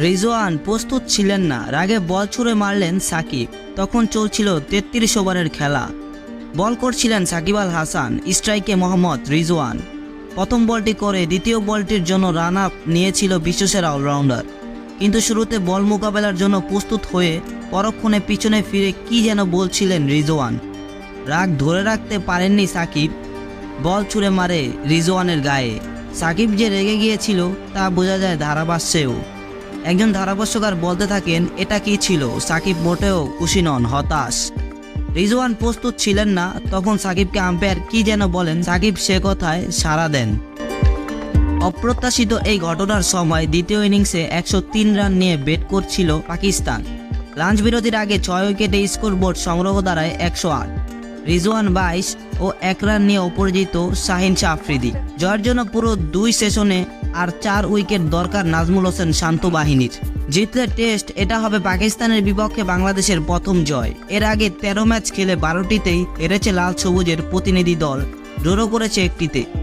রিজওয়ান প্রস্তুত ছিলেন না। রাগে বল ছুঁড়ে মারলেন সাকিব। তখন চলছিল তেত্রিশ ওভারের খেলা। বল করছিলেন সাকিব আল হাসান, স্ট্রাইকে মোহাম্মদ রিজওয়ান। প্রথম বলটি করে দ্বিতীয় বলটির জন্য রান আপ নিয়েছিল বিশ্বসেরা অলরাউন্ডার। কিন্তু শুরুতে বল মোকাবেলার জন্য প্রস্তুত হয়ে পরক্ষণে পিছনে ফিরে কি যেন বলছিলেন রিজওয়ান। রাগ ধরে রাখতে পারেননি সাকিব। বল ছুঁড়ে মারে রিজওয়ানের গায়ে। সাকিব যে রেগে গিয়েছিল তা বোঝা যায় ধারাভাষ্যেও। একজন ধারাভাষ্যকার বলতে থাকেন, এটা কি ছিল? সাকিব মোটেও খুশি নন, হতাশ। রিজওয়ান প্রস্তুত ছিলেন না, তখন সাকিবকে আম্পায়ার কি যেন বলেন, সাকিব, সে কথায় সাড়া দেন। অপ্রত্যাশিত এই ঘটনার সময় দ্বিতীয় ইনিংসে একশো তিন রান নিয়ে ব্যাট করছিল পাকিস্তান। লাঞ্চ বিরতির আগে ছয় উইকেটে স্কোর স্কোরবোর্ড সংগ্রহ দ্বারায় একশো আট। রিজওয়ান বাইশ ও এক রান নিয়ে অপরাজিত শাহিন শাহ আফ্রিদি। জয়ের জন্য পুরো দুই সেশনে আর চার উইকেট দরকার নাজমুল হোসেন শান্ত বাহিনীর। জিতলে টেস্ট, এটা হবে পাকিস্তানের বিপক্ষে বাংলাদেশের প্রথম জয়। এর আগে তেরো ম্যাচ খেলে বারোটিতেই হেরেছে লাল সবুজের প্রতিনিধি দল। ড্র করেছে একটিতে।